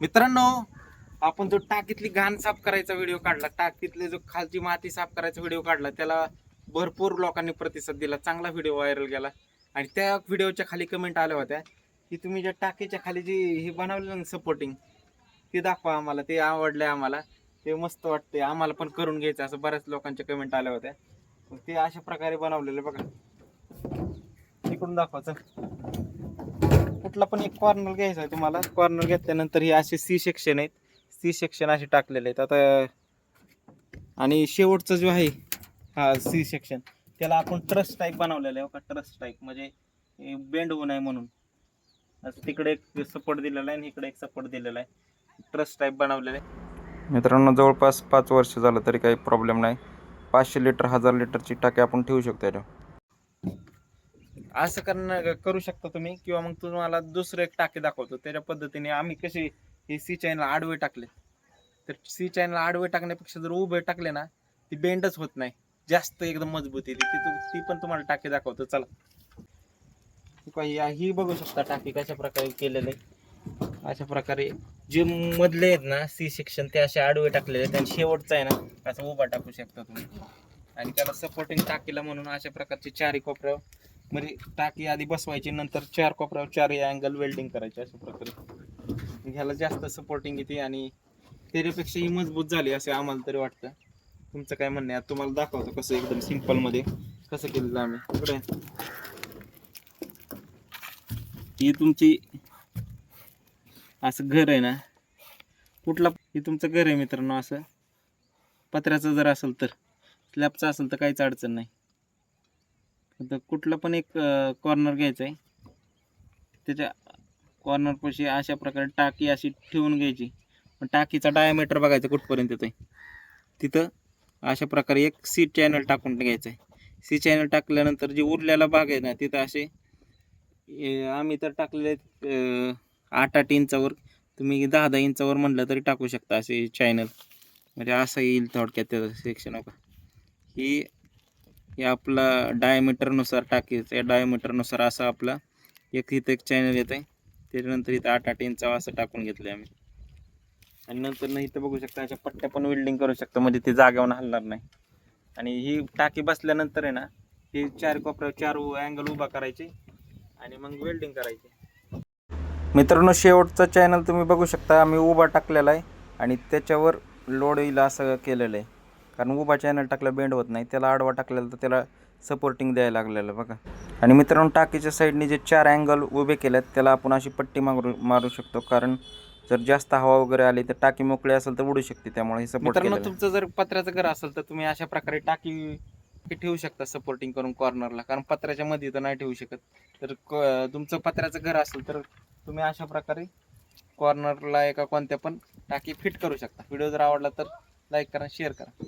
मित्रांनो आपण जो टाकीतली घाण साफ करायचा व्हिडिओ काढला टाकीतले जो खालची माती साफ करायचा व्हिडिओ काढला त्याला भरपूर लोकांनी प्रतिसाद दिला चांगला व्हिडिओ व्हायरल गेला. आणि त्या व्हिडिओच्या खाली कमेंट आल्या होत्या की तुम्ही ज्या टाकीच्या खाली जी हे बनवलेलं ना सपोर्टिंग ते दाखवा आम्हाला ते आवडलं आम्हाला ते मस्त वाटते आम्हाला पण करून घ्यायचं असं बऱ्याच लोकांच्या कमेंट आल्या होत्या. मग ते अशा प्रकारे बनवलेले बघा. इकडून दाखवायचं कुठला पण एक कॉर्नर घ्यायचा आहे तुम्हाला. कॉर्नर घेतल्यानंतर हे असे सी सेक्शन आहेत. सी सेक्शन असे टाकलेले आहेत. आता आणि शेवटचं जो आहे हा सी सेक्शन त्याला आपण ट्रस्ट टाईप बनवलेलं आहे का ट्रस्ट टाईप म्हणजे बेंड होऊ नये म्हणून. असं तिकडे एक सपोर्ट दिलेला आहे आणि इकडे एक सपोर्ट दिलेला आहे. ट्रस्ट टाईप बनवलेला आहे. मित्रांनो जवळपास पाच वर्ष झालं तरी काही प्रॉब्लेम नाही. पाचशे लिटर हजार लिटरची टाकी आपण ठेवू शकतो याच्यावर. असं करणं करू शकता तुम्ही किंवा मग तुम्हाला दुसरं एक टाके दाखवतो. त्याच्या पद्धतीने आम्ही कसे हे सी चॅनल आडवे टाकले. तर सी चॅनल आडवे टाकण्यापेक्षा जर उभे टाकले ना ती बेंडच होत नाही. जास्त एकदम मजबूत येते. ती ती पण तुम्हाला टाके दाखवतो. चला. ही बघू शकता टाकी कशा प्रकारे केलेले अशा प्रकारे जे मधले आहेत ना सी सेक्शन ते असे आडवे टाकलेले त्यांनी आणि शेवटचा आहे ना असं उभा टाकू शकता तुम्ही. आणि त्याला सपोर्टिंग टाकीला म्हणून अशा प्रकारचे चारही कोपऱ्यावर म्हणजे टाकी आधी बसवायची नंतर चार कोपऱ्यावर चार अँगल वेल्डिंग करायचे अशा प्रकारे. ह्याला जास्त सपोर्टिंग येते आणि त्याच्यापेक्षा ही मजबूत झाली असे आम्हाला तरी वाटतं. तुमचं काय म्हणणं आहे? तुम्हाला दाखवतो कसं एकदम सिम्पलमध्ये कसं केलेलं आम्ही. इकडे ही तुमची असं घर आहे ना? कुठला? हे तुमचं घर आहे मित्रांनो असं. पत्र्याचं जर असेल तर. स्लॅबचं असेल तर काहीच अडचण नाही. तर कुठलं पण एक कॉर्नर घ्यायचं आहे त्याच्या कॉर्नरपाशी अशा प्रकारे टाकी अशी ठेवून घ्यायची. पण टाकीचा डायमीटर बघायचं कुठपर्यंत येतं तिथं अशा प्रकारे एक सी चॅनल टाकून घ्यायचं आहे सी चॅनल टाकल्यानंतर जे उरलेला भाग आहे ना तिथं असे आम्ही तर टाकलेले आठ आठ इंचावर. तुम्ही दहा दहा इंचावर म्हटलं तरी टाकू शकता असे चॅनल म्हणजे असं येईल थोडक्यात त्याचं सेक्शन का ही हे आपला डायमीटरनुसार टाकीचं या डायमीटरनुसार असं आपला एक इथं एक चॅनल येत आहे त्याच्यानंतर इथं आठ आठ इंचा असं टाकून घेतलं आम्ही. आणि नंतर नाही इथं बघू शकता याच्या पट्ट्या पण वेल्डिंग करू शकतो म्हणजे ते जागेवर हलणार नाही. आणि ही टाकी बसल्यानंतर आहे ना हे चार कोपऱ्यावर चार अँगल उभा करायचे आणि मग वेल्डिंग करायचे. मित्रांनो शेवटचा चॅनल तुम्ही बघू शकता आम्ही उभा टाकलेला आहे आणि त्याच्यावर लोड येईल असं केलेलं आहे. कारण उभा चॅनल टाकला बेंड होत नाही. त्याला आडवा टाकलेला तर त्याला सपोर्टिंग द्यायला लागलेलं बघा. आणि मित्रांनो टाकीच्या साईडने जे चार अँगल उभे केलेत त्याला आपण अशी पट्टी मारू मारू शकतो. कारण जर जास्त हवा वगैरे आली तर टाकी मोकळी असेल तर उडू शकते. त्यामुळे हे सपोर्ट मित्रांनो. तुमचं जर पत्र्याचं घर असेल तर तुम्ही अशा प्रकारे टाकी ठेवू शकता सपोर्टिंग करून कॉर्नरला कारण पत्र्याच्या मध्ये तर नाही ठेवू शकत. तर तुमचं पत्र्याचं घर असेल तर तुम्ही अशा प्रकारे कॉर्नरला एका कोणत्या पण टाकी फिट करू शकता. व्हिडिओ जर आवडला तर लाईक करा शेअर करा.